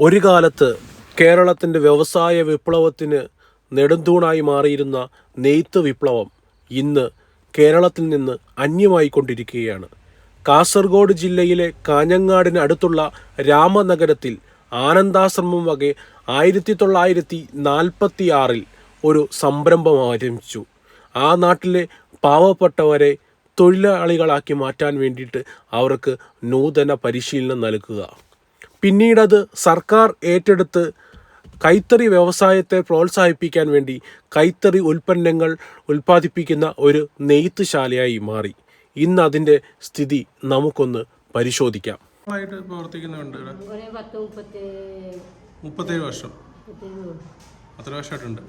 ഒരു കാലത്ത് കേരളത്തിന്റെ വ്യവസായ വിപ്ലവത്തിന് നെടുന്തൂണായി മാറിയിരുന്ന നെയ്ത്ത് വിപ്ലവം ഇന്ന് കേരളത്തിൽ നിന്ന് അന്യമായിക്കൊണ്ടിരിക്കുകയാണ്. കാസർഗോഡ് ജില്ലയിലെ കാഞ്ഞങ്ങാടിന് അടുത്തുള്ള രാമനഗരത്തിൽ ആനന്ദാശ്രമം വകെ ആയിരത്തി തൊള്ളായിരത്തി നാൽപ്പത്തി ആറിൽ ഒരു സംരംഭം ആരംഭിച്ചു. ആ നാട്ടിലെ പാവപ്പെട്ടവരെ തൊഴിലാളികളാക്കി മാറ്റാൻ വേണ്ടിയിട്ട് അവർക്ക് നൂതന പരിശീലനം നൽകുക. പിന്നീടത് സർക്കാർ ഏറ്റെടുത്ത് കൈത്തറി വ്യവസായത്തെ പ്രോത്സാഹിപ്പിക്കാൻ വേണ്ടി കൈത്തറി ഉൽപ്പന്നങ്ങൾ ഉൽപ്പാദിപ്പിക്കുന്ന ഒരു നെയ്ത്ത് ശാലയായി മാറി. ഇന്ന് അതിന്റെ സ്ഥിതി നമുക്കൊന്ന് പരിശോധിക്കാം. പ്രവർത്തിക്കുന്നുണ്ട് മുപ്പത്തേഴ് വർഷം. മുപ്പത്തേഴ് അത്ര വർഷമായിട്ടുണ്ട്.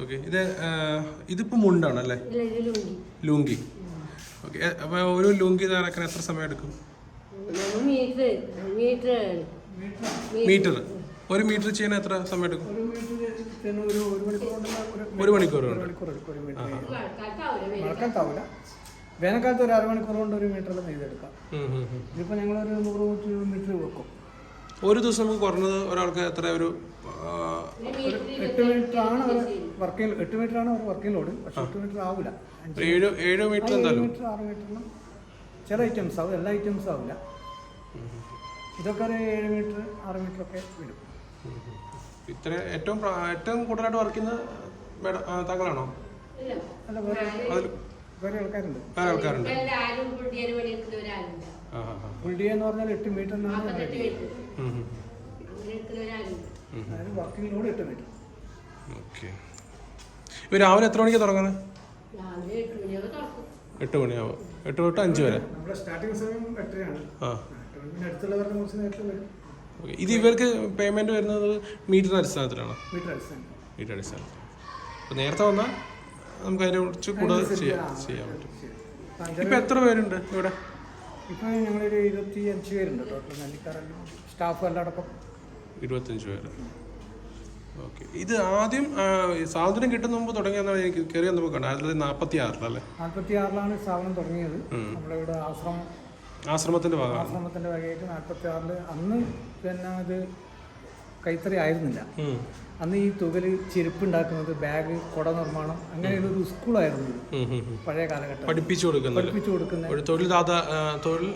ഓക്കെ. ഇത് ഇതിപ്പോൾ മുണ്ടാണല്ലേ? ലുങ്കി. ഓക്കെ. അപ്പോൾ ഒരു ലുങ്കി തയ്യാറാക്കാൻ എത്ര സമയം എടുക്കും? Metre metre. മീറ്റർ. ഒരു മീറ്റർ ചെയ്യാൻ എത്ര സമയം എടുക്കും? ഒരു മണിക്കൂർ മഴക്കാലത്താവില്ല വേനൽക്കാലത്ത് ഒരു അരമണിക്കൂർ കൊണ്ട് ഒരു മീറ്റർ നെയ്തെടുക്കാം ഇതിപ്പോ ഞങ്ങൾ ഒരു നൂറ് നൂറ്റി മീറ്റർ വെക്കും. ഒരു ദിവസം നമുക്ക് കുറഞ്ഞത് ഒരാൾക്ക് എത്ര ഒരു എട്ട് മീറ്റർ ആണ് വർക്കിംഗ് എട്ട് മീറ്റർ ആണ് വർക്കിംഗ് ലോഡ് പക്ഷെ എട്ട് മീറ്റർ ആവില്ല ഏഴ് ഏഴ് മീറ്റർ എന്തായാലും? മീറ്റർ ആറ് ചില ഐറ്റംസ് ആവും എല്ലാ ഐറ്റംസും ആവില്ല ഇതൊക്കെ ഒരു ഏഴ് മീറ്റർ ആറ് മീറ്റർ ഒക്കെ വരും ഇത്ര ഏറ്റവും ഏറ്റവും കൂടുതലായിട്ട് വർക്ക് ചെയ്യുന്ന മേഡം താങ്കളാണോ? അല്ല വേറെ വേറെ ആൾക്കാരുണ്ട്. വേറെ. ഫുൾ എന്ന് പറഞ്ഞാൽ എട്ട് മീറ്റർ എന്നാണ് അതായത് വർക്കിംഗ് ലോഡ് എട്ട് മീറ്റർ. ഓക്കെ. രാവിലെ എത്ര മണിക്ക് തുടങ്ങുന്നത് രാവിലെ എട്ട് മണിയാവും. എട്ട് തൊട്ട് അഞ്ച് വരെ. നമ്മുടെ സ്റ്റാർട്ടിംഗ് സമയം എട്ടരയാണ്. ആ. പിന്നെ അടുത്തുള്ളവരുടെ കുറച്ച് നേരത്തെ വരും. ഇത് ഇവർക്ക് പേയ്മെന്റ് വരുന്നത് മീറ്റർ അടിസ്ഥാനത്തിലാണ്? മീറ്റർ അടിസ്ഥാനം മീറ്റർ അടിസ്ഥാനത്തിൽ അപ്പോൾ നേരത്തെ വന്നാൽ നമുക്ക് അതിനെ കുറിച്ച് കൂടുതൽ ചെയ്യാൻ ചെയ്യാൻ പറ്റും. ഇപ്പം എത്ര പേരുണ്ട് ഇവിടെ? ഇപ്പോൾ ഞങ്ങളൊരു ഇരുപത്തി അഞ്ച് പേരുണ്ട് ടോട്ടൽ നെല്ലിക്കാരെല്ലാം സ്റ്റാഫ് എല്ലാം അടക്കം ഇരുപത്തഞ്ച് പേര്. ഓക്കെ. ഇത് ആദ്യം ആ, ഈ സ്വാതന്ത്ര്യം കിട്ടുന്ന മുമ്പ് തുടങ്ങിയെന്നാണ് എനിക്ക് കയറി വന്നപ്പോൾ കണ്ടത് ആയിരത്തി തൊള്ളായിരത്തി നാൽപ്പത്തി ആറിലല്ലേ നാൽപ്പത്തി ആറിലാണ് സ്ഥാപനം തുടങ്ങിയത്. നമ്മുടെ ഇവിടെ ആശ്രമം ആശ്രമത്തിന്റെ ഭാഗം ആശ്രമത്തിന്റെ വകയായിട്ട് നാൽപ്പത്തി ആറിൽ അന്ന് പിന്നെ അത് കൈത്തറി ആയിരുന്നില്ല. അന്ന് ഈ തുകൽ ചെരുപ്പ് ഉണ്ടാക്കുന്നത് ബാഗ് കുട നിർമ്മാണം അങ്ങനെ ഒരു സ്കൂളായിരുന്നു. പഴയ കാലഘട്ടം. പഠിപ്പിച്ചു കൊടുക്കുന്നത്. പഠിപ്പിച്ചു കൊടുക്കുന്ന ഒരു തൊഴിൽ തൊഴിൽ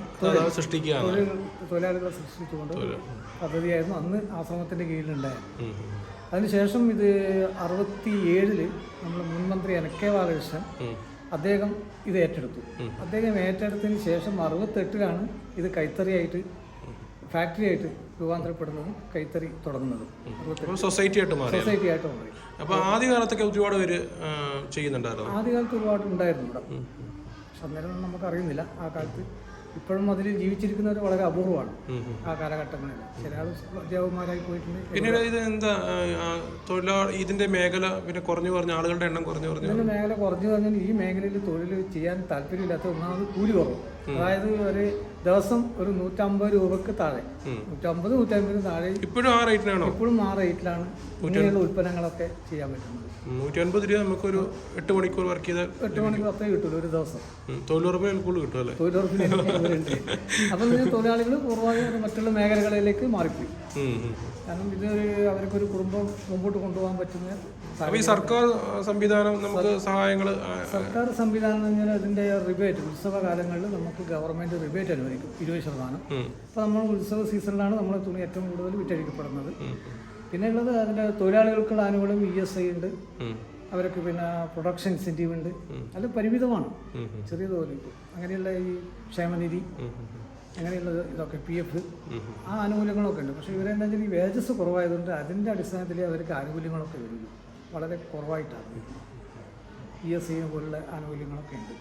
തൊഴിലാളികളെ സൃഷ്ടിച്ചുകൊണ്ട് പദ്ധതിയായിരുന്നു അന്ന് ആശ്രമത്തിന്റെ ഉം, അതിനുശേഷം ഇത് അറുപത്തി ഏഴിൽ നമ്മുടെ മുൻമന്ത്രി എൻ കെ ബാലകൃഷ്ണൻ. അദ്ദേഹം ഇത് ഏറ്റെടുത്തു. അദ്ദേഹം ഏറ്റെടുത്തതിന് ശേഷം അറുപത്തെട്ടിലാണ് ഇത് കൈത്തറിയായിട്ട് ഫാക്ടറി ആയിട്ട് രൂപാന്തരപ്പെടുന്നതും കൈത്തറി തുടങ്ങുന്നതും. അറുപത്തെട്ട്. സൊസൈറ്റി ആയിട്ട് മാറി. സൊസൈറ്റി ആയിട്ട് മാറി. അപ്പോൾ ആദ്യ കാലത്തൊക്കെ ഒരുപാട് പേര് ചെയ്യുന്നുണ്ടായിരുന്നു? ആദ്യകാലത്ത് ഒരുപാട് ഉണ്ടായിരുന്നു ഇവിടെ. പക്ഷെ അന്നേരം നമുക്ക് അറിയുന്നില്ല ആ കാലത്ത് ഇപ്പോഴും അതിൽ ജീവിച്ചിരിക്കുന്നവർ വളരെ അപൂർവമാണ് ആ കാലഘട്ടങ്ങളിൽ. ചില ആൾ അധ്യാപകന്മാരായി പോയിട്ടുണ്ട്. പിന്നീട് ഇത് എന്താ തൊഴിലാളി ഇതിന്റെ മേഖല പിന്നെ കുറഞ്ഞു കുറഞ്ഞ ആളുകളുടെ എണ്ണം കുറഞ്ഞു കുറഞ്ഞു ഇതിന്റെ മേഖല കുറഞ്ഞു പറഞ്ഞാൽ ഈ മേഖലയിൽ തൊഴിൽ ചെയ്യാൻ താല്പര്യമില്ലാത്ത ഒന്നാമത് കൂലി കുറവ് അതായത് ഒരു ദിവസം ഒരു നൂറ്റമ്പത് രൂപക്ക് താഴെ. നൂറ്റമ്പത് നൂറ്റമ്പത് താഴെ ഇപ്പോഴും ആ റേറ്റിനാണോ ഇപ്പോഴും ആ റേറ്റിലാണ് ഇങ്ങനെയുള്ള ഉൽപ്പന്നങ്ങളൊക്കെ ചെയ്യാൻ പറ്റുന്നത്. നൂറ്റമ്പത് രൂപ നമുക്കൊരു എട്ട് മണിക്കൂർ വർക്ക് ചെയ്ത എട്ട് മണിക്കൂർ അത്രേ കിട്ടുള്ളൂ ഒരു ദിവസം. തൊഴിലുറപ്പ് കൂടുതൽ കിട്ടും അല്ലേ? തൊഴിലുറപ്പിന് ഇവരുണ്ട് അപ്പം തൊഴിലാളികൾ പൂർവമായി മറ്റുള്ള മേഖലകളിലേക്ക് മാറിപ്പോയി. കാരണം ഇതൊരു അവർക്കൊരു കുടുംബം മുമ്പോട്ട് കൊണ്ടുപോകാൻ പറ്റുന്ന അപ്പൊ ഈ സർക്കാർ സംവിധാനം നമുക്ക് സഹായങ്ങൾ സർക്കാർ സംവിധാനം എന്ന് പറഞ്ഞാൽ അതിന്റെ റിബേറ്റ് ഉത്സവ കാലങ്ങളിൽ നമുക്ക് ഗവൺമെന്റ് റിബേറ്റ് അനുവദിക്കും ഇരുപത് ശതമാനം. അപ്പോൾ നമ്മൾ ഉത്സവ സീസണിലാണ് നമ്മൾ തുണി ഏറ്റവും കൂടുതൽ വിറ്റഴിക്കപ്പെടുന്നത്. പിന്നെ ഉള്ളത് അതിന്റെ തൊഴിലാളികൾക്കുള്ള ആനുകൂല്യം ഇ എസ് ഐ ഉണ്ട്. അവർക്ക് പിന്നെ പ്രൊഡക്ഷൻ ഇൻസെന്റീവ് ഉണ്ട്. അത് പരിമിതമാണ്. ചെറിയ തോതിൽ. അങ്ങനെയുള്ള ഈ ക്ഷേമനിധി അങ്ങനെയുള്ള ഇതൊക്കെ പി എഫ് ആ ആനുകൂല്യങ്ങളൊക്കെ ഉണ്ട്. പക്ഷേ ഇവരെന്താ വെച്ചാൽ ഈ വേജസ് കുറവായതുകൊണ്ട് അതിന്റെ അടിസ്ഥാനത്തിൽ അവർക്ക് ആനുകൂല്യങ്ങളൊക്കെ വരുള്ളൂ വളരെ കുറവായിട്ടാണ്. ഇ എസ് ഐ പോലുള്ള ആനുകൂല്യങ്ങളൊക്കെ ഉണ്ട്.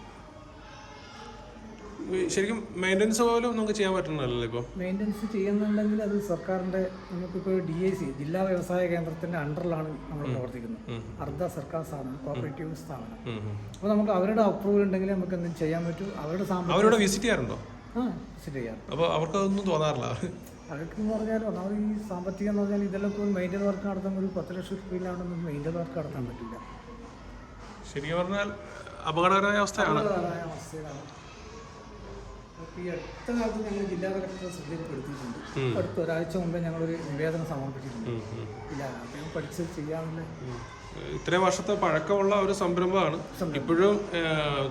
ശരിക്കും മെയിന്റനൻസ് പോലും നമുക്ക് ചെയ്യാൻ പറ്റുന്നതല്ലേ ഇപ്പോൾ മെയിന്റനൻസ് ചെയ്യുന്നുണ്ടെങ്കിൽ അത് സർക്കാരിന്റെ നമുക്കിപ്പോൾ ഡി ഐ സി ജില്ലാ വ്യവസായ കേന്ദ്രത്തിന്റെ അണ്ടറിലാണ് നമ്മൾ പ്രവർത്തിക്കുന്നത്. അർദ്ധ സർക്കാർ സ്ഥാപനം കോപ്പറേറ്റീവ് സ്ഥാപനം. അപ്പോൾ നമുക്ക് അവരുടെ അപ്രൂവൽ ഉണ്ടെങ്കിൽ നമുക്ക് എന്തെങ്കിലും ചെയ്യാൻ പറ്റും. അവരുടെ അവരോട് വിസിറ്റ് ചെയ്യാറുണ്ടോ? ആ വിസിറ്റ് ചെയ്യാറുണ്ട്. അപ്പോൾ അവർക്കതൊന്നും തോന്നാറില്ല. അവർക്ക് എന്ന് പറഞ്ഞാൽ ഒന്നാമത് ഈ സാമ്പത്തികം എന്ന് പറഞ്ഞാൽ ഇതെല്ലാം ഒരു മെയിന്റെ വർക്ക് നടത്താൻ ഒരു പത്ത് ലക്ഷം രൂപയിലാണ് മെയിന്റെ വർക്ക് നടത്താൻ പറ്റില്ല. ശരിക്കും പറഞ്ഞാൽ അപകടകരമായ അവസ്ഥയാണ്. അവസ്ഥയിലാണ്. ഈ അടുത്ത കാലത്ത് ഞങ്ങൾ ജില്ലാ കളക്ടറെ ശ്രദ്ധയിൽപ്പെടുത്തിയിട്ടുണ്ട്. അടുത്ത ഒരാഴ്ച മുമ്പേ ഞങ്ങളൊരു നിവേദനം സമർപ്പിച്ചിട്ടുണ്ട്. ഇല്ല അദ്ദേഹം പഠിച്ച് ചെയ്യാനുള്ള ഇത്രയും വർഷത്തെ പഴക്കമുള്ള ഒരു സംരംഭമാണ്. ഇപ്പോഴും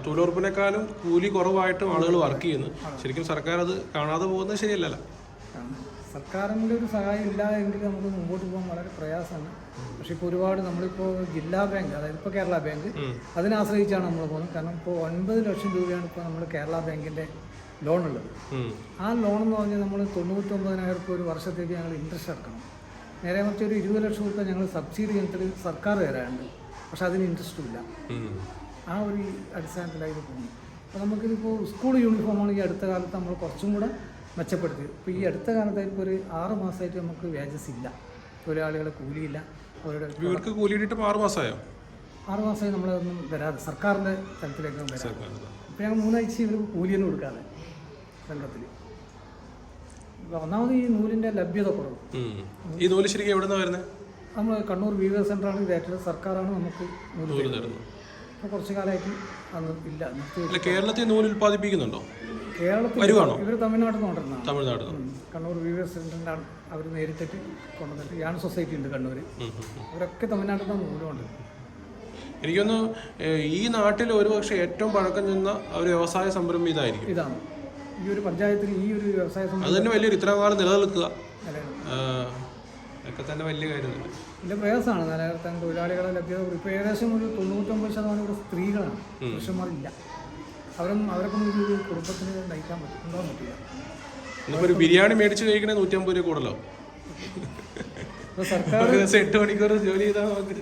തൊഴിലുറപ്പിനെക്കാളും കൂലി കുറവായിട്ടും ആളുകൾ വർക്ക് ചെയ്യുന്നു. ശരിക്കും സർക്കാർ അത് കാണാതെ പോകുന്നത് ശരിയല്ലല്ലോ. സർക്കാരിന്റെ ഒരു സഹായം ഇല്ല എങ്കിൽ നമുക്ക് മുമ്പോട്ട് പോകാൻ വളരെ പ്രയാസമാണ്. പക്ഷേ ഇപ്പോൾ ഒരുപാട് നമ്മളിപ്പോൾ ജില്ലാ ബാങ്ക് അതായത് ഇപ്പോൾ കേരള ബാങ്ക് അതിനെ ആശ്രയിച്ചാണ് നമ്മൾ പോകുന്നത്. കാരണം ഇപ്പോൾ ഒൻപത് ലക്ഷം രൂപയാണ് ഇപ്പോൾ നമ്മൾ കേരള ബാങ്കിന്റെ ലോൺ ഉള്ളത് ആ ലോൺ എന്ന് പറഞ്ഞാൽ നമ്മൾ തൊണ്ണൂറ്റൊമ്പതിനായിരം രൂപ ഒരു വർഷത്തേക്ക് ഞങ്ങൾ ഇൻട്രസ്റ്റ് അടക്കണം. നേരെ മറിച്ച് ഒരു ഇരുപത് ലക്ഷം രൂപ ഞങ്ങൾ സബ്സിഡി ഇനത്തിൽ സർക്കാർ തരാറുണ്ട്. പക്ഷെ അതിന് ഇൻട്രസ്റ്റും ഇല്ല. ആ ഒരു അടിസ്ഥാനത്തിലായി പോകുന്നു അപ്പോൾ നമുക്കിതിപ്പോൾ സ്കൂൾ യൂണിഫോമാണ് ഈ അടുത്ത കാലത്ത് നമ്മൾ കുറച്ചും കൂടെ മെച്ചപ്പെടുത്തി. ഇപ്പോൾ ഈ അടുത്ത കാലത്തായിട്ട് ഇപ്പോൾ ഒരു ആറ് മാസമായിട്ട് നമുക്ക് വേജസ് ഇല്ല. തൊഴിലാളികളെ കൂലിയില്ല. അവരുടെ ഇവർക്ക് കൂലി കിട്ടിയിട്ട് ആറ് മാസമായോ? ആറ് മാസമായി നമ്മളതൊന്നും വരാതെ സർക്കാരിന്റെ തലത്തിലേക്ക് വരാതെ. ഇപ്പോൾ ഞങ്ങൾ മൂന്നാഴ്ച ഇവർ കൂലിയൊന്നും കൊടുക്കാതെ സംഘത്തിൽ ഒന്നാമത് ഈ നൂലിന്റെ ലഭ്യത കുറവ്. ഈ നൂൽ ശരിക്കും എവിടെ നിന്നാണ് വരുന്നത് നമ്മൾ കണ്ണൂർ വീവർ സെന്ററാണ് ഇത് സർക്കാരാണ് നമുക്ക് നൂൽ തരുന്നത്. അപ്പോൾ കുറച്ച് കാലമായിട്ട് അന്ന് ഇല്ല. കേരളത്തിൽ നൂൽ ഉൽപ്പാദിപ്പിക്കുന്നുണ്ടോ? വരുവാണോ? ഇവർ തമിഴ്നാട്ടിൽ നിന്ന് തമിഴ്നാട്ടിൽ തമിഴ്നാട് കണ്ണൂർ വി സെന്ററിന്റെ അവർ നേരിട്ടിട്ട് കൊണ്ടുവന്നിട്ട്. യാൺ സൊസൈറ്റി ഉണ്ട് കണ്ണൂർ അവരൊക്കെ തമിഴ്നാട്ടിൽ നിന്ന് മൂലമുണ്ട് എനിക്കൊന്ന് ഈ നാട്ടിൽ ഒരു പക്ഷേ ഏറ്റവും പഴക്കം ചെന്ന ഒരു വ്യവസായ സംരംഭം ഇതായിരിക്കും. ഇതാണ്. ഈ ഒരു പഞ്ചായത്തിൽ ഈ ഒരു വ്യവസായ അത് അതന്നെ തന്നെ വലിയൊരു ഇത്രയും കാലം നിലനിൽക്കുക. നിലനിൽക്കും ഒക്കെ തന്നെ വലിയ കാര്യം തന്നെ വലിയ പ്രയാസമാണ്. നിലനിർത്താൻ തൊഴിലാളികളെ ലഭ്യത. ഏകദേശം ഒരു തൊണ്ണൂറ്റൊമ്പത് ശതമാനം ഇവിടെ സ്ത്രീകളാണ്. പുരുഷന്മാരില്ല. അവരും അവരെ കൊണ്ട് ഒരു കുടുംബത്തിന് നയിക്കാൻ പറ്റും ഉണ്ടാകാൻ പറ്റില്ല. ഇന്നിപ്പോ ഒരു ബിരിയാണി മേടിച്ച് കഴിക്കണേ നൂറ്റമ്പത് രൂപ കൂടുതലോ? സർക്കാർ ദിവസം എട്ട് മണിക്കൂർ ജോലി ചെയ്താൽ നമുക്ക്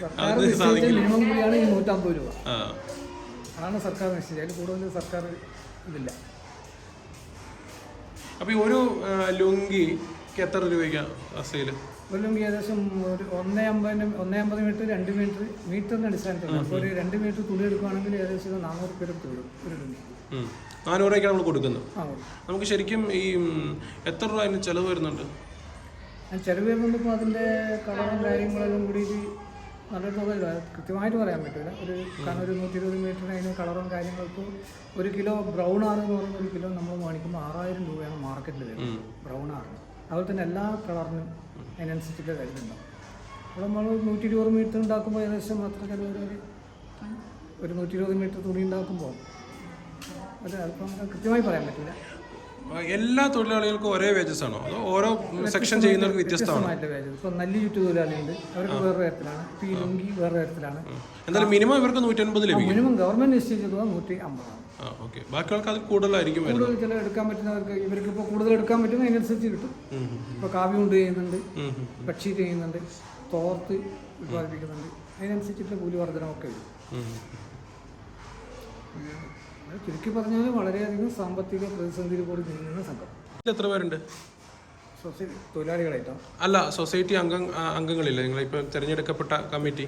സർക്കാർ നിശ്ചയിച്ച മിനിമം ഈ നൂറ്റമ്പത് രൂപ. ആ. അതാണ് സർക്കാർ നിശ്ചയിച്ചത് അതിൽ കൂടുതൽ സർക്കാർ ഇതില്ല. അപ്പൊ ഈ ഒരു ലുങ്കിക്ക് എത്ര രൂപയ്ക്കാണ് അസയിൽ ലുങ്കി ഏകദേശം ഒരു ഒന്നേ അമ്പതിന് ഒന്നേ അമ്പത് മീറ്റർ രണ്ട് മീറ്റർ മീറ്ററിന് അടിസ്ഥാനത്തിലാണ്. അപ്പോൾ ഒരു രണ്ട് മീറ്റർ തുണി എടുക്കുകയാണെങ്കിൽ ഏകദേശം നാനൂറ് രൂപ എടുത്ത് വരും ഒരു ലുങ്കി ഉം. നമ്മൾ കൊടുക്കുന്നത് നമുക്ക് ശരിക്കും ഈ എത്ര രൂപ അതിന് ചെലവ് വരുന്നുണ്ട്? ചെലവ് വരുന്നുണ്ട് ഇപ്പോൾ അതിന്റെ കളറും കാര്യങ്ങളെല്ലാം കൂടി നല്ലൊരു തുക കൃത്യമായിട്ട് പറയാൻ പറ്റില്ല. ഒരു കാരണം ഒരു നൂറ്റി ഇരുപത് മീറ്ററിന് അതിന് കളറും കാര്യങ്ങൾക്കും ഒരു കിലോ ബ്രൗൺ ആറ് എന്ന് പറയുന്ന ഒരു കിലോ നമ്മൾ മേടിക്കുമ്പോൾ ആറായിരം രൂപയാണ് മാർക്കറ്റിൽ വരുന്നത്. ബ്രൗൺ ആറിന് അതുപോലെ തന്നെ എല്ലാ കളറിനും അതിനനുസരിച്ചിട്ട് കഴിഞ്ഞിട്ടുണ്ടാവും അപ്പോൾ നമ്മൾ നൂറ്റി ഇരുപത് മീറ്റർ ഉണ്ടാക്കുമ്പോൾ ഏകദേശം അത്ര ചിലവ് ഒരു നൂറ്റി ഇരുപത് മീറ്റർ തുണി ഉണ്ടാക്കുമ്പോൾ അത് അല്പം കൃത്യമായി പറയാൻ പറ്റില്ല. എല്ലാ തൊഴിലാളികൾക്കും ഒരേ വേജസ് ആണോ? അതോ ഓരോ സെക്ഷൻ ചെയ്യുന്നവർക്ക് വ്യത്യസ്തമാണ്? നല്ല ചുറ്റു തൊഴിലാളിയുണ്ട് അവർക്ക് വേറെ തരത്തിലാണ്. പി ലുങ്കി വേറെ തരത്തിലാണ്. എന്തായാലും മിനിമം ഇവർക്ക് നൂറ്റൻപത് ലഭിക്കും. മിനിമം ഗവൺമെന്റ് നിശ്ചയിച്ച തുക നൂറ്റി അമ്പതാണ് ഓക്കെ. ബാക്കികൾക്ക് അത് കൂടുതലായിരിക്കും കൂടുതൽ ചില എടുക്കാൻ പറ്റുന്നവർക്ക് ഇവർക്ക് ഇപ്പോൾ കൂടുതൽ എടുക്കാൻ പറ്റും അതിനനുസരിച്ച് കിട്ടും. ഇപ്പോൾ കാവ്യ കൊണ്ട് ചെയ്യുന്നുണ്ട്. ബെഡ്ഷീറ്റ് ചെയ്യുന്നുണ്ട്. തോർത്ത് ഉത്പാദിപ്പിക്കുന്നുണ്ട് അതിനനുസരിച്ചിട്ടുള്ള കൂലി വർധനമൊക്കെ വരും ചുരുക്കി പറഞ്ഞാൽ വളരെയധികം സാമ്പത്തിക പ്രതിസന്ധിയിൽ കൂടി നീങ്ങുന്ന സംഘം. എത്ര പേരുണ്ട്? സൊസൈറ്റി തൊഴിലാളികളായിട്ടോ? അല്ല സൊസൈറ്റി അംഗം അംഗങ്ങളില്ല? നിങ്ങളിപ്പോൾ തിരഞ്ഞെടുക്കപ്പെട്ട കമ്മിറ്റി.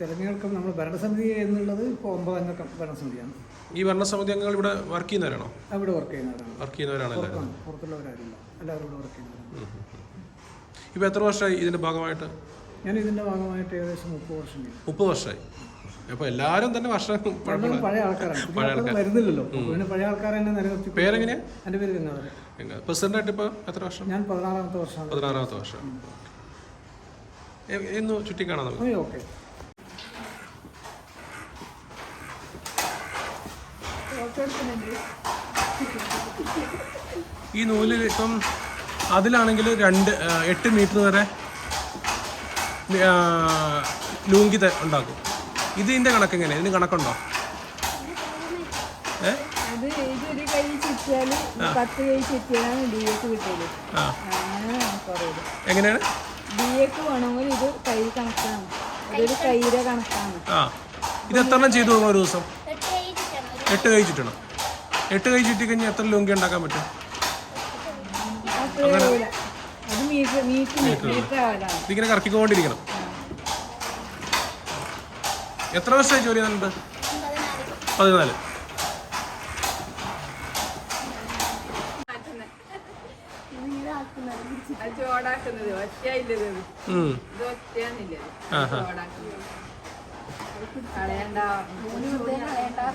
തെരഞ്ഞെടുക്കും നമ്മൾ ഭരണസമിതി എന്നുള്ളത് ഇപ്പോൾ ഒമ്പതംഗ ഭരണസമിതിയാണ്. ഈ ഭരണസമിതി അംഗങ്ങൾ ഇവിടെ വർക്ക് ചെയ്യുന്നവരാണോ? അവിടെ വർക്ക് ചെയ്യുന്നവരാണ്. വർക്ക് ചെയ്യുന്നവരാണ് പുറത്തുള്ളവരാരില്ല. എല്ലാവരും ഇവിടെ വർക്ക് ചെയ്യുന്നവരാണ്. ഇപ്പോൾ എത്ര വർഷമായി ഇതിന്റെ ഭാഗമായിട്ട്? ഞാൻ ഇതിന്റെ ഭാഗമായിട്ട് ഏകദേശം മുപ്പത് വർഷം മുപ്പത് വർഷമായി. അപ്പോൾ എല്ലാവരും തന്നെ വർഷം പഴയ ആൾക്കാരാണ്. പഴയ ആൾക്കാർ. വരുന്നില്ലല്ലോ അപ്പോൾ പിന്നെ പഴയ ആൾക്കാരെ തന്നെ നിലനിർത്തി പേരെങ്ങനെയാ എന്റെ പേര് ഗംഗാധരൻ. പ്രസിഡന്റായിട്ട് ഇപ്പോൾ എത്ര വർഷം? ഞാൻ പതിനാറാമത്തെ വർഷമാണ് പതിനാറാമത്തെ വർഷം. എ- എന്ന് ചുറ്റിക്കാണാം നമുക്ക്? ഓക്കെ. ഈ നൂൽ ഇപ്പം അതിലാണെങ്കിൽ രണ്ട് എട്ട് മീറ്റർ വരെ ലൂങ്കി ഉണ്ടാക്കും. ഇതിന്റെ കണക്ക് എങ്ങനെ? ഇതിന് കണക്കുണ്ടോ? ഏ? എങ്ങനെയാണ്? ഇത് കൈ കണക്കാണ്. ഇതൊരു കൈയുടെ കണക്കാണ്. ആ. ഇത് എത്ര എണ്ണം ചെയ്തു ഒരു ദിവസം? എട്ട് കൈ ചുറ്റണം. എട്ട് കൈ ചുറ്റി കഴിഞ്ഞാൽ എത്ര ലുങ്കി ഉണ്ടാക്കാൻ പറ്റും? ഇതിങ്ങനെ കറക്കിക്കൊണ്ടിരിക്കണം. എത്ര വർഷമായി ജോലി ചെയ്യുന്നുണ്ട്? പതിനാല്.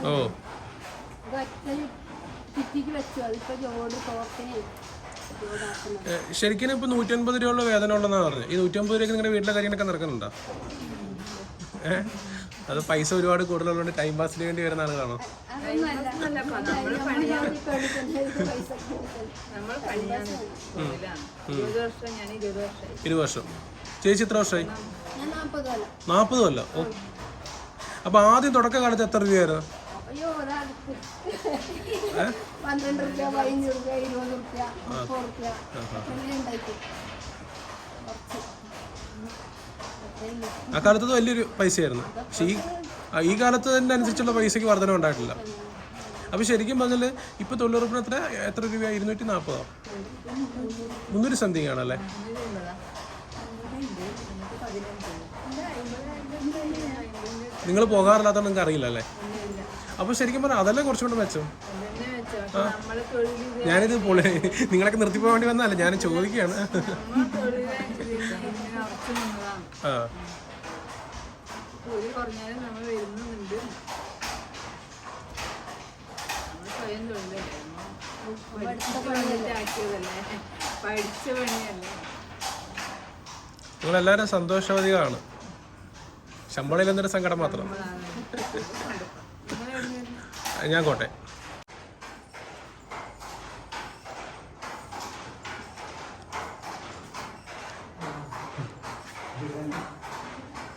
ഓ. ശരിക്കും ഇപ്പൊ നൂറ്റൻപത് രൂപയുള്ള വേദന ഉള്ളതെന്നാണ് പറഞ്ഞത്. ഈ നൂറ്റമ്പത് രൂപയ്ക്ക് നിങ്ങളുടെ വീട്ടിലെ കാര്യങ്ങളൊക്കെ നടക്കുന്നുണ്ടോ? ഏ? അത് പൈസ ഒരുപാട് കൂടുതലുള്ളതുകൊണ്ട് ടൈം പാസിന് വേണ്ടി വരുന്ന ആളുകളാണോ? ഇരുവർഷം. ഇരുപത് വർഷം ചേച്ചി എത്ര വർഷമായി? ഞാൻ നാൽപ്പത് കൊല്ലം. ഓ. അപ്പൊ ആദ്യം തുടക്ക കാലത്ത് എത്ര രൂപയായിരുന്നു? പന്ത്രണ്ട് റുപ്യ പതിനഞ്ച് റുപ്യ ഇരുപത് രൂപ മുപ്പത് രൂപ. എല്ലാം ഉണ്ടായിട്ട് ആ കാലത്ത് അത് വലിയൊരു പൈസയായിരുന്നു. പക്ഷേ ഈ ഈ കാലത്ത് തന്നെ അനുസരിച്ചുള്ള പൈസയ്ക്ക് വർധന ഉണ്ടായിട്ടില്ല. അപ്പോൾ ശരിക്കും പറഞ്ഞാൽ ഇപ്പോൾ തൊഴിലുറപ്പിന് എത്ര എത്ര രൂപ ഇരുന്നൂറ്റി നാൽപ്പതോ? മുന്നൂറ് സംതിങ് ആണല്ലേ? നിങ്ങൾ പോകാറില്ലാത്തത് നിങ്ങൾക്ക് അറിയില്ല അല്ലേ? അപ്പോൾ ശരിക്കും പറഞ്ഞാൽ അതല്ലേ കുറച്ചുകൂടെ മെച്ചം? ഞാനിത് പൊളി നിങ്ങളൊക്കെ നിർത്തിപ്പോകാൻ വേണ്ടി വന്നതല്ല? ഞാൻ ചോദിക്കുകയാണ്. കൂലി കുറഞ്ഞാലും നമ്മൾ വരുന്നുണ്ട്. നമ്മൾ സ്വയം തൊഴിലല്ലേ? നമ്മൾ പഠിച്ച പണിയല്ലേ? ആക്കിയതല്ലേ? പഠിച്ച പണിയല്ലേ? നിങ്ങളെല്ലാവരും സന്തോഷവതികളാണ്. ശമ്പളം ഇല്ലെന്നൊരു സങ്കടം മാത്രം. ഞാൻ കോട്ടെ.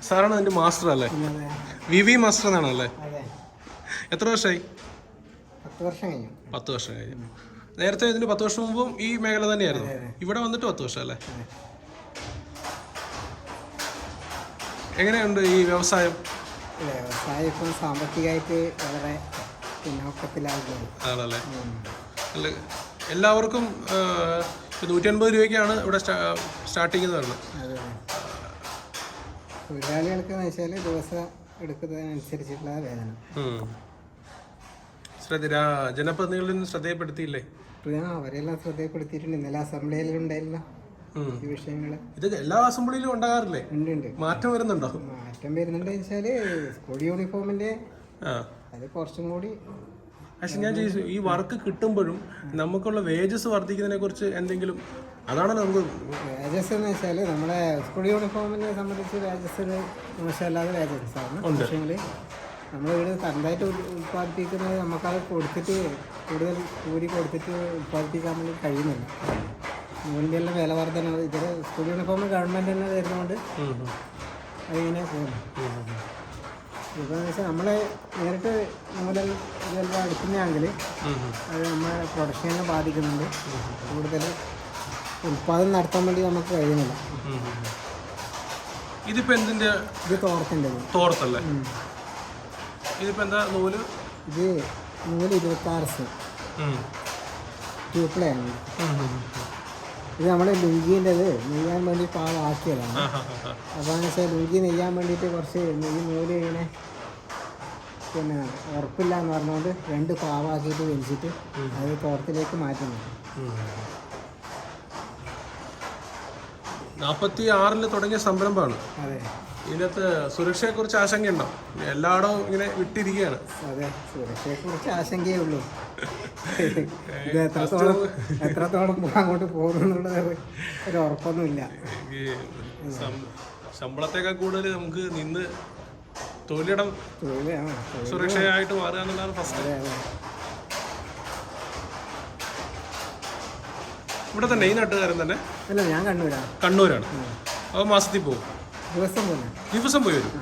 സാറാണ് അതിന്റെ മാസ്റ്റർ അല്ലേ? വി വി മാസ്റ്റർ എന്നാണ് അല്ലേ? എത്ര വർഷമായി? പത്ത് വർഷം കഴിഞ്ഞു. പത്ത് വർഷം കഴിഞ്ഞു. നേരത്തെ ഇതിന് പത്ത് വർഷം മുമ്പും ഈ മേഖല തന്നെയായിരുന്നു. ഇവിടെ വന്നിട്ട് പത്ത് വർഷം അല്ലേ? എങ്ങനെയുണ്ട് ഈ വ്യവസായം? വ്യവസായം ഇപ്പം സാമ്പത്തികമായിട്ട് വളരെ പിന്നോക്കത്തിലാകുന്നത് ആണല്ലേ? അല്ല എല്ലാവർക്കും നൂറ്റി അൻപത് രൂപയ്ക്കാണ് ഇവിടെ സ്റ്റാർട്ടിങ് എന്ന് പറയുന്നത്. തൊഴിലാളികൾക്ക് എന്ന് വെച്ചാൽ ദിവസം എടുക്കുന്നതിനനുസരിച്ചുള്ള വേതനം. ശ്രദ്ധ ജനപ്രതിനിധികളിൽ ശ്രദ്ധയപ്പെടുത്തിയില്ലേ? അവരെല്ലാം ശ്രദ്ധയപ്പെടുത്തിയിട്ടുണ്ട്. ഇന്നലെ അസംബ്ലിയിലുണ്ടായില്ല ഉം. ഈ വിഷയങ്ങൾ. ഇത് എല്ലാ അസംബ്ലിയിലും ഉണ്ടാകാറില്ലേ? ഉണ്ട് ഉണ്ട്. മാറ്റം വരുന്നുണ്ടോ? മാറ്റം വരുന്നുണ്ട് വെച്ചാൽ സ്കൂൾ യൂണിഫോമിന്റെ അത് കുറച്ചും കൂടി പക്ഷെ ഞാൻ ചോദിച്ചു ഈ വർക്ക് കിട്ടുമ്പോഴും നമുക്കുള്ള വേജസ് വർദ്ധിക്കുന്നതിനെ കുറിച്ച് എന്തെങ്കിലും അതാണ് നമുക്ക് വേജസ് എന്ന് വെച്ചാൽ നമ്മളെ സ്കൂൾ യൂണിഫോമിനെ സംബന്ധിച്ച് വേജസ് മോശമല്ലാതെ വേജസ് ആണ്. നമ്മൾ ഇവിടെ തന്നതായിട്ട് സ്വന്തമായിട്ട് ഉൽപ്പാദിപ്പിക്കുന്നത് നമുക്കത് കൊടുത്തിട്ട് കൂടുതൽ കൂടി കൊടുത്തിട്ട് ഉൽപ്പാദിപ്പിക്കാൻ വേണ്ടി കഴിയുന്നില്ല. നൂലിന്റെ വില വർധന ഇതിൽ സ്കൂൾ യൂണിഫോം ഗവൺമെന്റ് തന്നെ തരുന്നതുകൊണ്ട് ഉം. അതിങ്ങനെ പോകുന്നു. ഇപ്പോൾ വെച്ചാൽ നമ്മൾ നേരിട്ട് മുതൽ ഇതെല്ലാം എടുക്കുന്നതാണെങ്കിൽ. അത് നമ്മുടെ പ്രൊഡക്ഷനെ ബാധിക്കുന്നുണ്ട്. കൂടുതൽ ഉൽപ്പാദനം നടത്താൻ വേണ്ടി നമുക്ക് കഴിയുന്നില്ല. ഇതിപ്പോ എന്തിന്റെ ഇത് തോർത്തിന്റെ തോർത്തല്ലേ ഇതിപ്പോ എന്താ നൂൽ? ഇത് നൂൽ ഇരുപത്താറ് സി ഉം. ഇത് നമ്മൾ ലുങ്കിന്റെത് നെയ്യാൻ വേണ്ടി ആ. അപ്പോൾ എന്ന് വെച്ചാൽ ലുങ്കി നെയ്യാൻ വേണ്ടിയിട്ട് കുറച്ച് നെയ്യ് നൂൽ ഇങ്ങനെ പിന്നെ ഉറപ്പില്ല എന്ന് പറഞ്ഞുകൊണ്ട് രണ്ട് പാവാക്കിയിട്ട് വലിച്ചിട്ട് അത് തോർത്തിലേക്ക് മാറ്റുന്നു നാപ്പത്തി ആറിൽ തുടങ്ങിയ സംരംഭമാണ്. അതെ. ഇതിനകത്ത് സുരക്ഷയെക്കുറിച്ച് ആശങ്കയുണ്ടോ എല്ലായിടവും ഇങ്ങനെ വിട്ടിരിക്കുകയാണ്. അതെ സുരക്ഷയെക്കുറിച്ച് ആശങ്കയേ ഉള്ളൂ. ഇത് എത്രത്തോളം എത്രത്തോളം അങ്ങോട്ട് ഒരു ഉറപ്പൊന്നുമില്ല. ശമ്പളത്തേക്കാൾ കൂടുതൽ നമുക്ക് നിന്ന് തൊഴിലിടം സുരക്ഷയായിട്ട് മാറുക എന്നുള്ളതാണ് ഫസ്റ്റ്. ഇവിടെ തന്നെ ഈ നാട്ടുകാരൻ തന്നെ? അല്ല ഞാൻ കണ്ണൂരാണ്. കണ്ണൂരാണ്. അപ്പോൾ മാസത്തിൽ പോകും. ദിവസം പോലെ. ദിവസം പോയി വരും.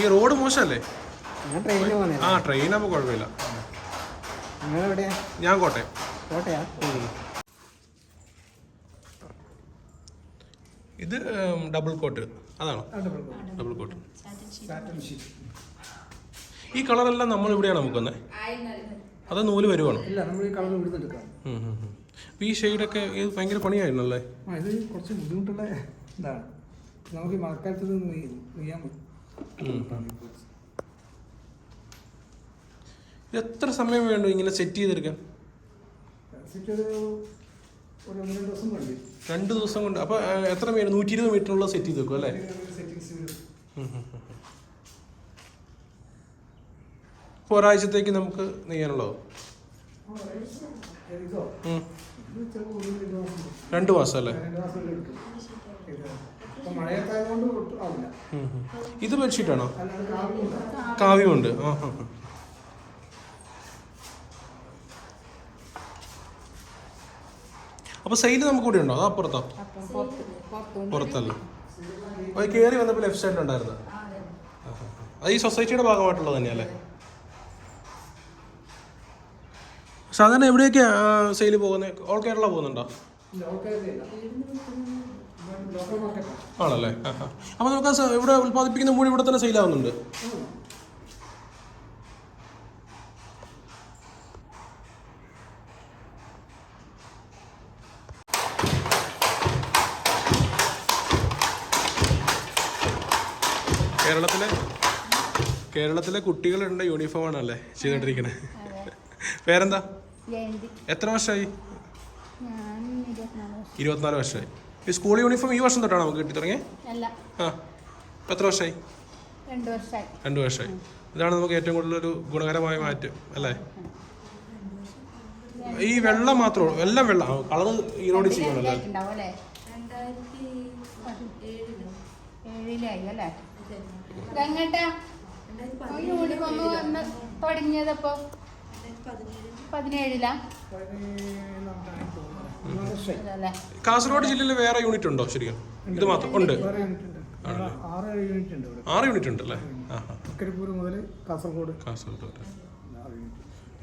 ഈ റോഡ് മോശമല്ലേ? ഞാൻ ട്രെയിനിൽ പോകുന്നില്ല ആ ട്രെയിനാകുമ്പോൾ കുഴപ്പമില്ല. നിങ്ങളെവിടെയാ ഞാൻ കോട്ടയം. കോട്ടയാ? ഇത് ഡബിൾ കോട്ട് അതാണോ. ഡബിൾ കോട്ട് ഈ കളറെല്ലാം നമ്മൾ ഇവിടെയാണ് നമുക്ക് വന്നത് അത് നൂൽ വരുവാണോ. ഇല്ല നമ്മൾ ഈ കളർ ഇവിടുന്ന് എടുക്കാം. ഈ ഷെയ്ഡൊക്കെ ഇത് ഭയങ്കര പണിയായിരുന്നല്ലേ? ആ ഇത് കുറച്ച് ബുദ്ധിമുട്ടുള്ള ഇതാണ്. നമുക്ക് ഈ മഴക്കാലത്ത് ഇത് നെയ്യ് നെയ്യാൻ പറ്റും. എത്ര സമയം വേണ്ടു ഇങ്ങനെ സെറ്റ് ചെയ്തെടുക്കാൻ? രണ്ടു ഒരു ഒരു രണ്ട് ദിവസം വേണ്ടി. രണ്ട് ദിവസം കൊണ്ട്. അപ്പൊ എത്ര മീറ്റർ നൂറ്റി ഇരുപത് മീറ്ററുള്ള സെറ്റ് ചെയ്ത് വെക്കും അല്ലേ? സെറ്റിങ്സ് വരും ഇപ്പൊ ഒരാഴ്ചത്തേക്ക് നമുക്ക് നെയ്യാനുള്ളതോ? രണ്ടു മാസം അല്ലേ? ഇത് ബെഡ്ഷീറ്റാണോ? കാവ്യമുണ്ട് ആ ആ ആ. അപ്പോൾ സെയിൽ നമുക്ക് കൂടി ഉണ്ടോ? അതോ അപ്പുറത്തോ? അപ്പം പുറത്തല്ല അത് കയറി വന്നപ്പോൾ ലെഫ്റ്റ് സൈഡിലുണ്ടായിരുന്നു അത് ഈ സൊസൈറ്റിയുടെ ഭാഗമായിട്ടുള്ളത് തന്നെയല്ലേ? സാധാരണ എവിടെയൊക്കെ സെയിൽ പോകുന്നത്? ഓൾ കേരള പോകുന്നുണ്ടോ? ആണല്ലേ. അപ്പോൾ നമുക്ക് ഇവിടെ ഉൽപ്പാദിപ്പിക്കുന്ന മൂടി ഇവിടെ തന്നെ സെയിലാവുന്നുണ്ട് കേരളത്തിലെ കേരളത്തിലെ കുട്ടികളുടെ യൂണിഫോമാണ് അല്ലേ ചെയ്തോണ്ടിരിക്കണേ. പേരെന്താ? എത്ര വർഷമായി ഇരുപത്തിനാല് വർഷമായി ഈ സ്കൂൾ യൂണിഫോം ഈ വർഷം തൊട്ടാണ് നമുക്ക് കിട്ടി തുടങ്ങിയത് ആ. ഇപ്പം എത്ര വർഷമായി രണ്ട് വർഷമായി ഇതാണ് നമുക്ക് ഏറ്റവും കൂടുതൽ ഒരു ഗുണകരമായ മാറ്റം അല്ലേ? ഈ വെള്ളം മാത്രമേ ഉള്ളൂ. എല്ലാം വെള്ളം. കളർ ഈറോഡ് വന്ന് തുടങ്ങിയതപ്പോ? പതിനേഴിലാ? കാസർഗോഡ് ജില്ലയിൽ വേറെ യൂണിറ്റ് ഉണ്ടോ ശരിക്കും? ഇത് മാത്രം ഉണ്ട്. ആറ് യൂണിറ്റ് ഉണ്ട് ഇവിടെ. ആറ് യൂണിറ്റ് ഉണ്ട് അല്ലേ? മുതൽ കാസർഗോഡ്. കാസർഗോഡ്.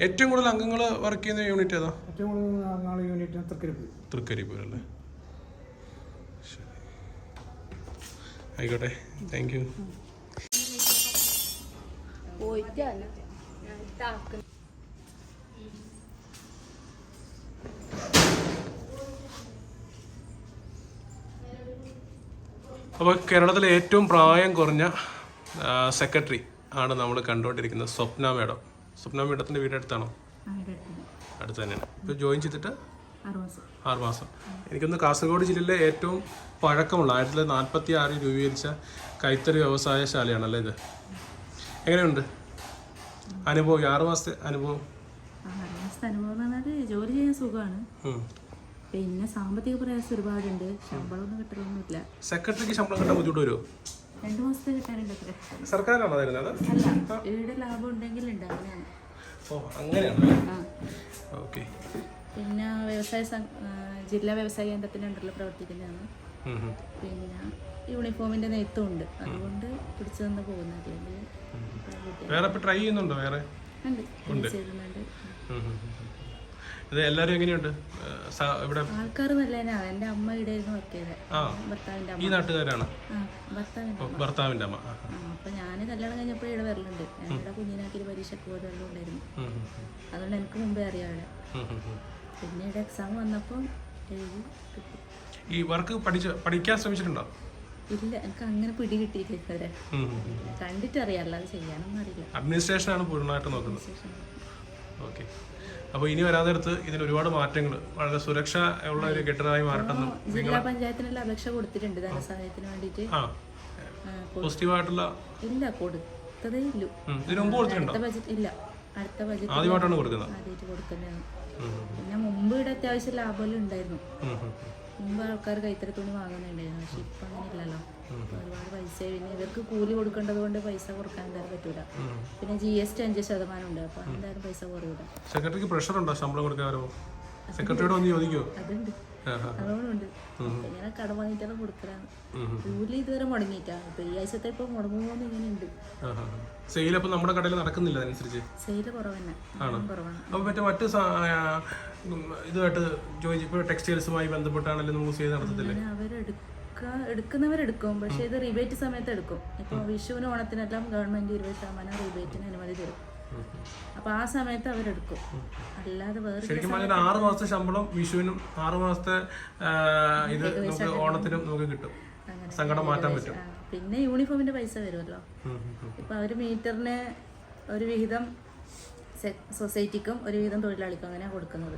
ഏറ്റവും കൂടുതൽ അംഗങ്ങൾ വർക്ക് ചെയ്യുന്ന യൂണിറ്റ് ഏതാ? ഏറ്റവും കൂടുതൽ നാല് യൂണിറ്റ് തൃക്കരിപ്പൂർ. തൃക്കരിപ്പൂർ അല്ലേ? ശരി. ആയിക്കോട്ടെ. താങ്ക് യു പോയിട്ടല്ല. അപ്പോൾ കേരളത്തിലെ ഏറ്റവും പ്രായം കുറഞ്ഞ സെക്രട്ടറി ആണ് നമ്മൾ കണ്ടുകൊണ്ടിരിക്കുന്നത് സ്വപ്ന മേഡം. സ്വപ്ന മേഡത്തിന്റെ വീട് അടുത്താണോ? അടുത്ത് തന്നെയാണ്. ഇപ്പോൾ ജോയിൻ ചെയ്തിട്ട്? ആറ് മാസം. എനിക്കൊന്ന് കാസർഗോഡ് ജില്ലയിലെ ഏറ്റവും പഴക്കമുള്ള ആയിരത്തി തൊള്ളായിരത്തി നാൽപ്പത്തി ആറിൽ രൂപീകരിച്ച കൈത്തറി വ്യവസായശാലയാണല്ലേ ഇത്? എങ്ങനെയുണ്ട്? അനുഭവം ആറ് മാസത്തെ അനുഭവം? ജോലി ചെയ്യാൻ സുഖമാണ്. പിന്നെ സാമ്പത്തിക പ്രയാസം ഒരുപാടുണ്ട്. ശമ്പളമൊന്നും കിട്ടലൊന്നുമില്ല. സെക്രട്ടറിക്ക് ശമ്പളം കിട്ടാൻ ബുദ്ധിമുട്ട് വരുമോ രണ്ട് മാസത്തെ കിട്ടാനുണ്ട് സർക്കാരാണോ തരുന്നത്? അല്ല ഇവിടെ ലാഭം ഉണ്ടെങ്കിൽ ഉണ്ട് അങ്ങനെയാണ്. ഓ അങ്ങനെയാണ് ഓക്കെ. പിന്നെ വ്യവസായ ജില്ലാ വ്യവസായ കേന്ദ്രത്തിന്റെ അണ്ടറിൽ പ്രവർത്തിക്കുന്നതാണ്. പിന്നെ യൂണിഫോമിന്റെ നെയ്ത്തും ഉണ്ട്. അതുകൊണ്ട് പിടിച്ചു നിന്ന് പോകുന്നത് വേറെ ട്രൈ ചെയ്യുന്നുണ്ടോ വേറെ? ഉണ്ട്. ഇത് എല്ലാവരും എങ്ങനെയുണ്ട്? ഇവിടെ ആൾക്കാർ നല്ലതിനാണ് എന്റെ അമ്മ ആ ഭർത്താവിന്റെ ഈ അമ്മ. നാട്ടുകാരാണ്? ഭർത്താവിന്റെ അമ്മ. അപ്പൊ ഞാൻ കല്യാണം കഴിഞ്ഞപ്പോൾ ഇവിടെ വരലുണ്ട്. ഞങ്ങളുടെ കുഞ്ഞിനാക്കി പരീക്ഷയ്ക്ക് പോലെ ഉണ്ടായിരുന്നു. അതുകൊണ്ട് എനിക്ക് മുമ്പേ അറിയാം. പിന്നെ ഇവിടെ എക്സാം വന്നപ്പോൾ എഴുതി കിട്ടി. ഈ വർക്ക് പഠിച്ച പഠിക്കാൻ ശ്രമിച്ചിട്ടുണ്ടോ? ഇല്ല എനിക്ക് അങ്ങനെ പിടി ഉം. കണ്ടിട്ടറിയാം അല്ലാതെ ചെയ്യാനൊന്നും അറിയില്ല. അഡ്മിനിസ്ട്രേഷൻ ആണ് പൂർണമായിട്ട് നോക്കുന്നത്. ഓക്കെ അപ്പോൾ ഇനി വരാതെടുത്ത് ഇതിന് ഒരുപാട് മാറ്റങ്ങൾ വളരെ സുരക്ഷ ഉള്ള ഒരു കെട്ടിടമായി മാറട്ടെന്നും ജില്ലാ പഞ്ചായത്തിനെല്ലാം അപേക്ഷ കൊടുത്തിട്ടുണ്ട് ധനസഹായത്തിന് വേണ്ടിയിട്ട്. ആ പോസിറ്റീവായിട്ടുള്ള ഇല്ല കൊടുത്തതേ ഇല്ലു. ഉം, മുമ്പ് കൊടുത്തിട്ടുണ്ടോ? ഇല്ല. അടുത്ത ബജറ്റ് ആദ്യമായിട്ടാണ് കൊടുക്കുന്നത്. ആദ്യമായിട്ട് കൊടുക്കുന്നതാണ്. പിന്നെ മുമ്പ് ഇവിടെ അത്യാവശ്യം ലാഭമെല്ലാം ഉണ്ടായിരുന്നു. മുമ്പ് ആൾക്കാർ കൈത്തറി തുണി വാങ്ങുന്നുണ്ടായിരുന്നു. പക്ഷെ ഇപ്പം അങ്ങനെ ഇല്ലല്ലോ. ഇപ്പൊ ഒരുപാട് പൈസ ഇവർക്ക് കൂലി കൊടുക്കേണ്ടത് കൊണ്ട് പൈസ കൊടുക്കാൻ എന്തായാലും പറ്റൂല. പിന്നെ ജി എസ് ടി അഞ്ച് ശതമാനം ഉണ്ട്. അപ്പൊ എന്തായാലും പൈസ കുറയൂല. സെക്രട്ടറിക്ക് പ്രഷർ ഉണ്ടോ ശമ്പളം കൊടുക്കാറോ സെക്രട്ടറിയോട് വന്ന് ചോദിക്കോ അതുണ്ട്. ആഹാ. അതുകൊണ്ടുണ്ട്. അപ്പൊ ഇങ്ങനെ കടം വാങ്ങിയിട്ടാണ് കൊടുക്കലാണ്. ഉം, ഉം. കൂലി ഇതുവരെ മുടങ്ങിയിട്ടാണ് ഇപ്പൊ ഈ ആഴ്ചത്തെ ഇപ്പൊ മുടങ്ങുമോന്ന് ഇങ്ങനെ ഉണ്ട്. സെയിൽ നമ്മുടെ കടയിൽ നടക്കുന്നില്ല അതനുസരിച്ച് കുറവന്നെ. കുറവാണ്. മറ്റേ മറ്റ് ഇതുമായിട്ട് ഇപ്പോൾ ടെക്സ്റ്റൈൽസുമായി ബന്ധപ്പെട്ടാണെങ്കിലും നമുക്ക് സെയിൽ നടത്തത്തില്ലേ? അങ്ങനെ അവരെടുക്ക എടുക്കുന്നവരെടുക്കും. പക്ഷേ ഇത് റിബേറ്റ് സമയത്ത് എടുക്കും. ഇപ്പൊ വിഷുവിന് ഓണത്തിനെല്ലാം ഗവൺമെന്റ് ഇരുപത് ശതമാനം റിബേറ്റിന് അനുമതി തരും. അപ്പൊ ആ സമയത്ത് അവരെടുക്കും. അല്ലാതെ വേറെ ശരിക്കും പറഞ്ഞാൽ ആറ് മാസത്തെ ശമ്പളം വിഷുവിനും ആറ് മാസത്തെ ഇത് നമുക്ക് ഓണത്തിനും നമുക്ക് കിട്ടും. സങ്കടം മാറ്റാൻ പറ്റും. പിന്നെ യൂണിഫോമിന്റെ പൈസ വരുമല്ലോ. ഇപ്പൊ ഒരു മീറ്ററിന് ഒരു വിഹിതം സൊസൈറ്റിക്കും ഒരു വിഹിതം തൊഴിലാളിക്കും അങ്ങനെയാണ് കൊടുക്കുന്നത്.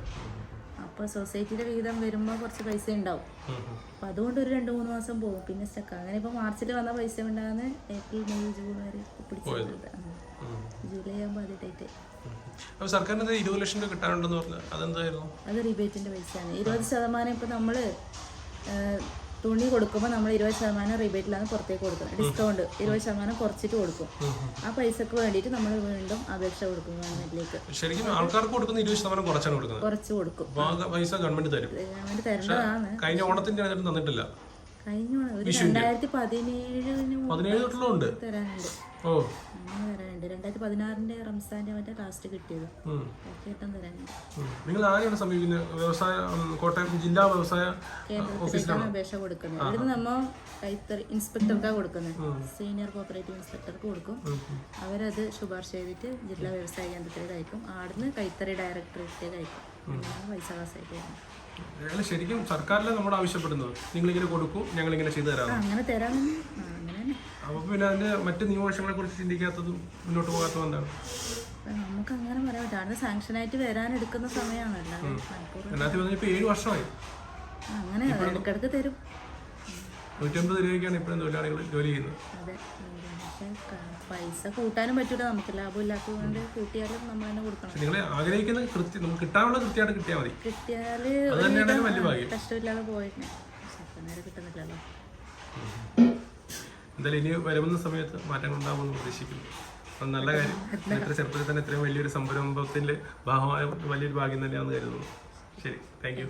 അപ്പോൾ സൊസൈറ്റിയുടെ വിഹിതം വരുമ്പോൾ കുറച്ച് പൈസ ഉണ്ടാവും. ഉം. അതുകൊണ്ട് ഒരു രണ്ട് മൂന്ന് മാസം പോകും. പിന്നെ സ്റ്റക്ക് അങ്ങനെ ഇപ്പോൾ മാർച്ചിൽ വന്ന പൈസ ഉണ്ടാകുന്ന ഏപ്രിൽ മെയ് ജൂൺ വരെ പിടിച്ചിട്ടുണ്ട് ജൂലൈ ആകുമ്പോൾ അത് ഡേറ്റ് സർക്കാരിന് ഇരുപത് ലക്ഷം രൂപ കിട്ടാനുണ്ടെന്ന് പറഞ്ഞു അതെന്തായിരുന്നു? അത് റിബേറ്റിന്റെ പൈസയാണ്. ഇരുപത് ശതമാനം ഇപ്പൊ നമ്മൾ തുണി കൊടുക്കുമ്പോൾ നമ്മൾ ഇരുപത് ശതമാനം റിബേറ്റിലാണ് പുറത്തേക്ക് കൊടുക്കുന്നത്. ഡിസ്കൗണ്ട് ഇരുപത് ശതമാനം കുറച്ചിട്ട് കൊടുക്കും. ആ പൈസക്ക് വേണ്ടിയിട്ട് നമ്മൾ വീണ്ടും അപേക്ഷ കൊടുക്കും ഗവൺമെന്റിലേക്ക്. ശരിക്കും ആൾക്കാർക്ക് കൊടുക്കുന്ന ഇരുപത് ശതമാനം കുറച്ചാണ് കൊടുക്കുന്നത്. കുറച്ച് കൊടുക്കും. പൈസ ഗവൺമെന്റ് തരും. ഗവൺമെന്റ് തരേണ്ടതാണ്. കഴിഞ്ഞ ഓണത്തിന്റെ തന്നിട്ടില്ല. കഴിഞ്ഞ ഒരു രണ്ടായിരത്തി പതിനേഴിന് പതിനേഴ് തൊട്ടുള്ള തരാനുണ്ട്. തരാനുണ്ട് രണ്ടായിരത്തി പതിനാറിന്റെ റംസാന്റെ മറ്റേ ലാസ്റ്റ് കിട്ടിയത്. ഉം. കേട്ടം തരാനുണ്ട് നിങ്ങൾ ആരെയാണ് സമീപിക്കുന്നത്? വ്യവസായ ഉം, കോട്ടയം ജില്ലാ വ്യവസായ കേന്ദ്രത്തിലേക്കാണ് അപേക്ഷ കൊടുക്കുന്നത്. ഇവിടുന്ന് നമ്മ കൈത്തറി ഇൻസ്പെക്ടർക്കാണ് കൊടുക്കുന്നത് സീനിയർ കോപ്പറേറ്റീവ് ഇൻസ്പെക്ടർക്ക് കൊടുക്കും. അവരത് ശുപാർശ ചെയ്തിട്ട് ജില്ലാ വ്യവസായ കേന്ദ്രത്തിലേക്ക് അയക്കും. ആടുന്ന് കൈത്തറി ഡയറക്ടറേറ്റിലേക്ക് അയക്കും. പൈസ കാസായിട്ട് ശരിക്കും സർക്കാരിലെ നമ്മൾ ആവശ്യപ്പെടുന്നത് നിങ്ങളിങ്ങനെ കൊടുക്കും ഞങ്ങളിങ്ങനെ ചെയ്തു തരാം അങ്ങനെ തരാമെന്ന്. അങ്ങനെ പിന്നെ അതിന്റെ മറ്റ് നിയമവശങ്ങളെ കുറിച്ച് ചിന്തിക്കാത്തതും മുന്നോട്ട് പോകാത്തതും എന്താണ്? നമുക്ക് അങ്ങനെ പറയാൻ പറ്റും അവിടെ സാങ്ഷനായിട്ട് വരാൻ എടുക്കുന്ന സമയമാണല്ലോ രണ്ടായിരത്തി പതിനഞ്ച് ഇപ്പോൾ ഏഴ് വർഷമായി. അങ്ങനെ തരും. നൂറ്റമ്പത് രൂപയ്ക്കാണ് ഇപ്പോഴും തൊഴിലാളികൾ ജോലി ചെയ്യുന്നത്. അതെ. പൈസ കൂട്ടാനും പറ്റൂല. നമുക്ക് ലാഭം ഇല്ലാത്തതുകൊണ്ട് കൂട്ടിയാലും നമ്മൾ തന്നെ കൊടുക്കണം. നിങ്ങൾ ആഗ്രഹിക്കുന്ന കൃത്യം നമുക്ക് കിട്ടാനുള്ള കൃത്യമായിട്ട് കിട്ടിയാൽ മതി. ഭാഗ്യം. കഷ്ടമില്ലാതെ പോയിട്ട് പക്ഷെ ഇപ്പം നേരെ കിട്ടുന്നില്ലല്ലോ. എന്തായാലും ഇനി വരുന്ന സമയത്ത് മാറ്റങ്ങൾ ഉണ്ടാവുമെന്ന് പ്രതീക്ഷിക്കുന്നു. അത് നല്ല കാര്യം. ഇത്ര ചെറുപ്പത്തിൽ തന്നെ ഇത്രയും വലിയൊരു സംരംഭത്തിന്റെ ഭാഗമായ വലിയൊരു ഭാഗ്യം തന്നെയാണെന്ന് കരുതുന്നു. ശരി. താങ്ക്